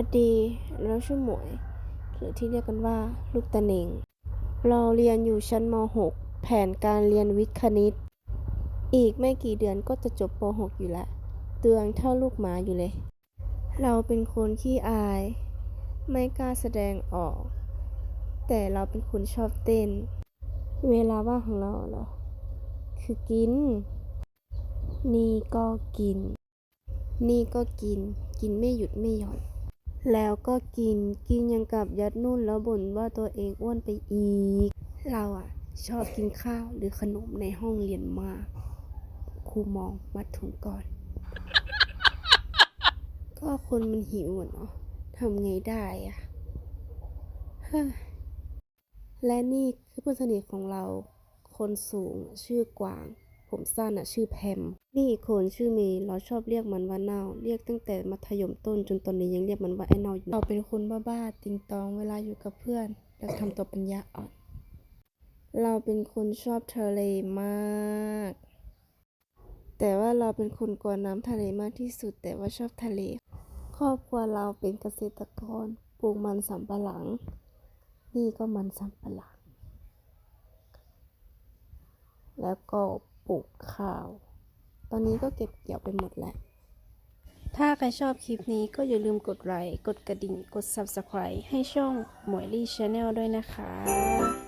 วัสดีเราชื่อหมวย หรือที่เรียกกันว่า ลูกตะเนง เราเรียนอยู่ชั้นม .6 แผนการเรียนวิทย์คณิต อีกไม่กี่เดือนก็จะจบป .6 อยู่ล้วเตืองเท่าลูกหมาอยู่เลย เราเป็นคนขี้อาย ไม่กล้าแสดงออก แต่เราเป็นคนชอบเต้น เวลาว่างของเราเหรอ คือกิน นี่ก็กิน นี่ก็กิน กินไม่หยุดไม่หย่อน แล้วก็กินกินยังกับยัดนุ่นแล้วบ่นว่าตัวเองอ้วนไปอีก เราอะชอบกินข้าวหรือขนมในห้องเรียนมากครูมองมัดถุงก่อน ก็คนมันหิวเนาะทำไงได้อะและนี่คือเพื่อนสนิทของเรา คนสูงชื่อกวาง ผมสั้นอะชื่อแพม นี่อีกคนชื่อเมย์เราชอบเรียกมันว่าเน่า เรียกตั้งแต่มัธยมต้นจนตอนนี้ยังเรียกมันว่าไอ้เน่าอยู่เราเป็นคนบ้าๆติงตองเวลาอยู่กับเพื่อนเราทำตัวปัญญาอ่อน เราเป็นคนชอบทะเลมาก แต่ว่าเราเป็นคนกลัวน้ำทะเลมากที่สุด แต่ว่าชอบทะเล ครอบครัวเราเป็นเกษตรกรปลูกมันสำปะหลัง นี่ก็มันสำปะหลังแล้วก็ ปลูกข้าว ตอนนี้ก็เก็บเกี่ยวไปหมดแล้ว ถ้าใครชอบคลิปนี้ก็อย่าลืมกดไลค์ กดกระดิ่ง กด Subscribe ให้ช่องหมวยลี่ชาแนลด้วยนะคะ